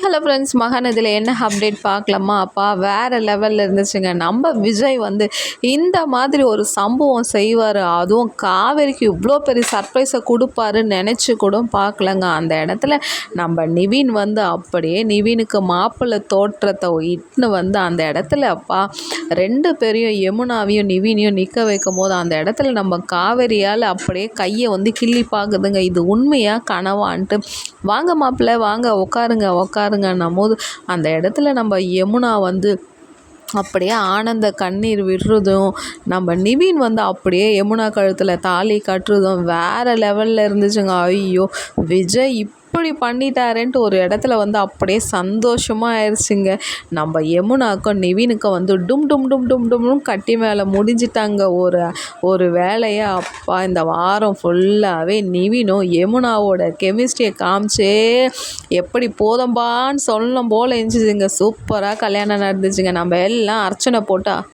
Hello friends மகன் இதில் என்ன அப்டேட் பார்க்கலாமா? அப்பா வேறு லெவலில் இருந்துச்சுங்க. நம்ம விஜய் வந்து இந்த மாதிரி ஒரு சம்பவம் செய்வார். அதுவும் காவேரிக்கு இவ்வளோ பெரிய சர்ப்ரைஸை கொடுப்பாருன்னு நினச்சி கூட பார்க்கலங்க. அந்த இடத்துல நம்ம நிவின் வந்து அப்படியே நிவினுக்கு மாப்பிள்ளை தோற்றத்தை இட்டுன்னு வந்து அந்த இடத்துல அப்பா ரெண்டு பேரையும் யமுனாவையும் நிவினையும் நிற்க வைக்கும் போது அந்த இடத்துல நம்ம காவேரியால் அப்படியே கையை வந்து கிள்ளி பார்க்குதுங்க. இது உண்மையாக கனவான்ட்டு? வாங்க மாப்பிள்ளை வாங்க உட்காருங்க. உட்காருங்கன்னும் போது அந்த இடத்துல நம்ம யமுனா வந்து அப்படியே ஆனந்த கண்ணீர் விடுறதும் நம்ம நிவின் வந்து அப்படியே யமுனா கழுத்தில் தாலி கட்டுறதும் வேறு லெவலில் இருந்துச்சுங்க. ஐயோ விஜய் இப்படி பண்ணிட்டாரேன்ட்டு ஒரு இடத்துல வந்து அப்படியே சந்தோஷமாக ஆயிடுச்சுங்க நம்ம யமுனாக்கும் நிவினுக்கும் வந்து டும் டும் டும் டும் டும் கட்டி மேலே முடிஞ்சிட்டாங்க. ஒரு ஒரு வேலையை அப்பா இந்த வாரம் ஃபுல்லாகவே நிவினும் யமுனாவோட கெமிஸ்ட்ரியை காமிச்சே எப்படி போதம்பான்னு சொல்லும் போல் இருந்துச்சுங்க. சூப்பராக கல்யாணம் நடந்துச்சுங்க. நம்ம எல்லாம் அர்ச்சனை போட்டால்